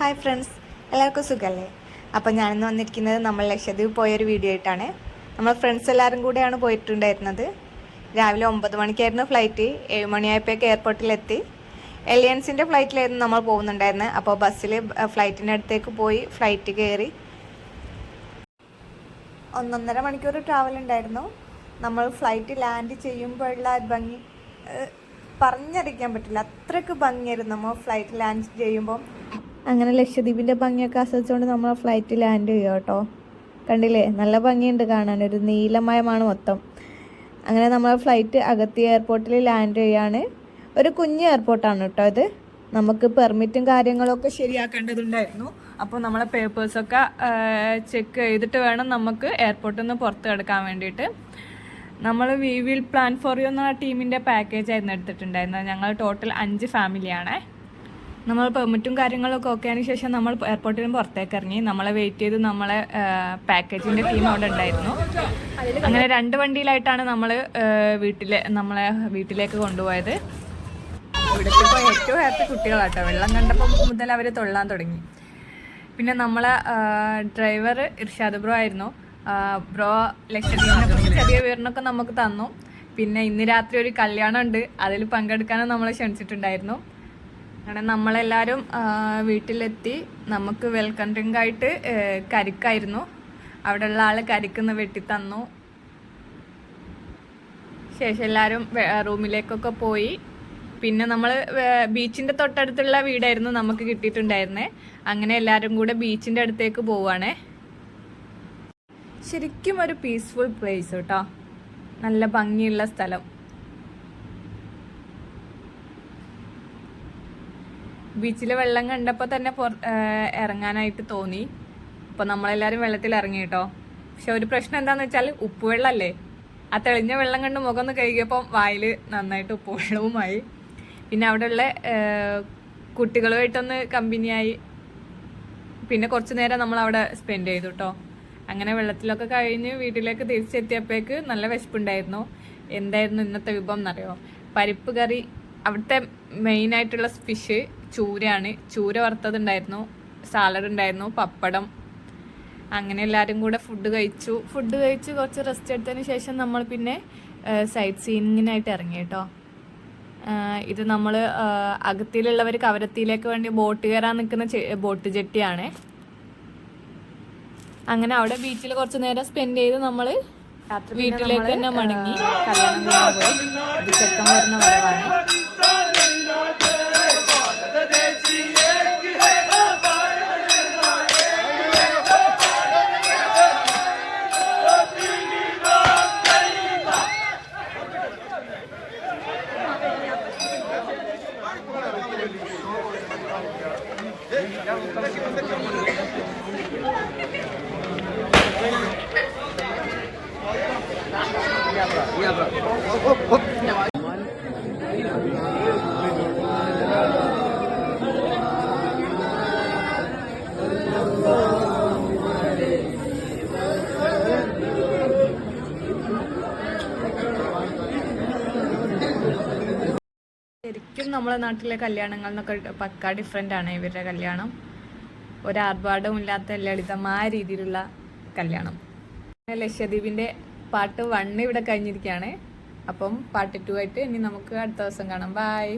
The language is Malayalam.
ഹായ് ഫ്രണ്ട്സ് എല്ലാവർക്കും സുഖമല്ലേ അപ്പോൾ ഞാനിന്ന് വന്നിരിക്കുന്നത് നമ്മൾ ലക്ഷദ്വീപ് പോയൊരു വീഡിയോ ആയിട്ടാണ്. നമ്മൾ ഫ്രണ്ട്സ് എല്ലാവരും കൂടെയാണ് പോയിട്ടുണ്ടായിരുന്നത്. രാവിലെ ഒമ്പത് മണിക്കായിരുന്നു ഫ്ലൈറ്റ് ഏഴ് മണിയായപ്പോഴേക്ക് എയർപോർട്ടിലെത്തി എലിയൻസിന്റെ ഫ്ലൈറ്റിലായിരുന്നു നമ്മൾ പോകുന്നുണ്ടായിരുന്നത്. അപ്പോൾ ബസ്സിൽ ഫ്ലൈറ്റിന്റെ അടുത്തേക്ക് പോയി ഫ്ലൈറ്റ് കയറി. ഒന്നൊന്നര മണിക്കൂർ ട്രാവൽ ഉണ്ടായിരുന്നു. നമ്മൾ ഫ്ലൈറ്റ് ലാൻഡ് ചെയ്യുമ്പോഴുള്ള ഭംഗി പറഞ്ഞറിയിക്കാൻ പറ്റില്ല. അത്രയ്ക്ക് ഭംഗിയായിരുന്നു നമ്മൾ ഫ്ലൈറ്റ് ലാൻഡ് ചെയ്യുമ്പോൾ അങ്ങനെ ലക്ഷദ്വീപിന്റെ ഭംഗിയൊക്കെ ആസ്വദിച്ചുകൊണ്ട് നമ്മൾ ഫ്ലൈറ്റ് ലാൻഡ് ചെയ്യുക കേട്ടോ. കണ്ടില്ലേ? നല്ല ഭംഗിയുണ്ട് കാണാൻ. ഒരു നീലമയമാണ് മൊത്തം. അങ്ങനെ നമ്മൾ ഫ്ലൈറ്റ് അകത്തി എയർപോർട്ടിൽ ലാൻഡ് ചെയ്യാണ്. ഒരു കുഞ്ഞ് എയർപോർട്ടാണ് കേട്ടോ ഇത്. നമുക്ക് പെർമിറ്റും കാര്യങ്ങളൊക്കെ ശരിയാക്കേണ്ടതുണ്ടായിരുന്നു. അപ്പോൾ നമ്മളെ പേപ്പേഴ്സൊക്കെ ചെക്ക് ചെയ്തിട്ട് വേണം നമുക്ക് എയർപോർട്ടിൽ നിന്ന് പുറത്ത് കിടക്കാൻ വേണ്ടിയിട്ട്. നമ്മൾ we will plan for you എന്ന ടീമിന്റെ പാക്കേജ് ആയിരുന്നു എടുത്തിട്ടുണ്ടായിരുന്നത്. ഞങ്ങൾ ടോട്ടൽ അഞ്ച് ഫാമിലിയാണേ നമ്മൾ പെർമിറ്റും കാര്യങ്ങളൊക്കെ ആയതിനു ശേഷം നമ്മൾ എയർപോർട്ടിൽ നിന്ന് പുറത്തേക്ക് ഇറങ്ങി നമ്മളെ വെയിറ്റ് ചെയ്ത് നമ്മളെ പാക്കേജിന്റെ ടീം അവിടെ ഉണ്ടായിരുന്നു. അങ്ങനെ രണ്ട് വണ്ടിയിലായിട്ടാണ് നമ്മൾ വീട്ടിലെ നമ്മളെ വീട്ടിലേക്ക് കൊണ്ടുപോയത്. ഇവിടുത്തെ ഇപ്പോൾ ഏറ്റവും ഹാപ്പി കുട്ടികളാട്ടോ. വെള്ളം കണ്ടപ്പോൾ മുതൽ അവർ തൊള്ളാൻ തുടങ്ങി. പിന്നെ നമ്മളെ ഡ്രൈവർ ഇർഷാദ് ബ്രോ ആയിരുന്നു. ബ്രോ ലക്ഷദ്വീപിനെ കുറിച്ച് ചെറിയ വിവരണമൊക്കെ നമുക്ക് തന്നു. പിന്നെ ഇന്ന് രാത്രി ഒരു കല്യാണം ഉണ്ട് അതിൽ പങ്കെടുക്കാനും നമ്മളെ ക്ഷണിച്ചിട്ടുണ്ടായിരുന്നു. അങ്ങനെ നമ്മളെല്ലാവരും വീട്ടിലെത്തി. നമുക്ക് വെൽക്കം ഡ്രിങ്ക് ആയിട്ട് കരിക്കായിരുന്നു. അവിടെയുള്ള ആൾ കരിക്കുന്ന വെട്ടി തന്നു. ശേഷം എല്ലാവരും റൂമിലേക്കൊക്കെ പോയി. പിന്നെ നമ്മൾ ബീച്ചിന്റെ തൊട്ടടുത്തുള്ള വീടായിരുന്നു നമുക്ക് കിട്ടിയിട്ടുണ്ടായിരുന്നേ. അങ്ങനെ എല്ലാവരും കൂടെ ബീച്ചിന്റെ അടുത്തേക്ക് പോവുകയാണേ ശരിക്കും ഒരു പീസ്ഫുൾ പ്ലേസ് കേട്ടോ. നല്ല ഭംഗിയുള്ള സ്ഥലം. ബീച്ചിലെ വെള്ളം കണ്ടപ്പോൾ തന്നെ ഇറങ്ങാനായിട്ട് തോന്നി. അപ്പോൾ നമ്മളെല്ലാരും വെള്ളത്തിൽ ഇറങ്ങി കേട്ടോ പക്ഷെ ഒരു പ്രശ്നം എന്താന്ന് വെച്ചാൽ ഉപ്പുവെള്ളമല്ലേ ആ തെളിഞ്ഞ വെള്ളം കണ്ട് മുഖം ഒന്ന് കഴുകിയപ്പോൾ വായിൽ നന്നായിട്ട് ഉപ്പുവെള്ളവുമായി പിന്നെ അവിടെയുള്ള കുട്ടികളുമായിട്ടൊന്ന് കമ്പനിയായി. പിന്നെ കുറച്ചു നേരം നമ്മൾ അവിടെ സ്പെൻഡ് ചെയ്തു കേട്ടോ അങ്ങനെ വെള്ളത്തിലൊക്കെ കഴിഞ്ഞ് വീട്ടിലേക്ക് തിരിച്ചെത്തിയപ്പോഴേക്ക് നല്ല വിശപ്പുണ്ടായിരുന്നു. എന്തായിരുന്നു ഇന്നത്തെ വിഭവം എന്നറിയോ? പരിപ്പ് കറി അവിടുത്തെ മെയിൻ ആയിട്ടുള്ള ഫിഷ് ചൂരയാണ്. ചൂര വറുത്തതുണ്ടായിരുന്നു. സാലഡ് ഉണ്ടായിരുന്നു. പപ്പടം. അങ്ങനെ എല്ലാവരും കൂടെ ഫുഡ് കഴിച്ചു. ഫുഡ് കഴിച്ച് കുറച്ച് റെസ്റ്റ് എടുത്തതിന് ശേഷം നമ്മൾ പിന്നെ സൈറ്റ് സീനിങ്ങിനായിട്ട് ഇറങ്ങി കേട്ടോ. ഇത് നമ്മൾ അകത്തിലുള്ളവർ കവരത്തിയിലേക്ക് വേണ്ടി ബോട്ട് കയറാൻ നിൽക്കുന്ന ബോട്ട് ജെട്ടിയാണ് അങ്ങനെ അവിടെ ബീച്ചിൽ കുറച്ച് നേരം സ്പെൻഡ് ചെയ്ത് നമ്മൾ വീട്ടിലേക്ക് തന്നെ മടങ്ങി. കല്യാണം കഴിഞ്ഞ് പോയി. ഇത് ചെക്കൻ വരുന്ന വരവാണ് ശരിക്കും നമ്മളെ നാട്ടിലെ കല്യാണങ്ങൾ എന്നൊക്കെ പക്ക ഡിഫറെന്റ് ആണ് ഇവരുടെ കല്യാണം. ഒരു ആർഭാടവും ഇല്ലാത്ത ലളിതമായ രീതിയിലുള്ള കല്യാണം. ലക്ഷദ്വീപിന്റെ പാട്ട് വണ് ഇവിടെ കഴിഞ്ഞിരിക്കുകയാണ്. അപ്പം പാർട്ട് ടു ആയിട്ട് ഇനി നമുക്ക് അടുത്ത ദിവസം കാണാം. ബായ്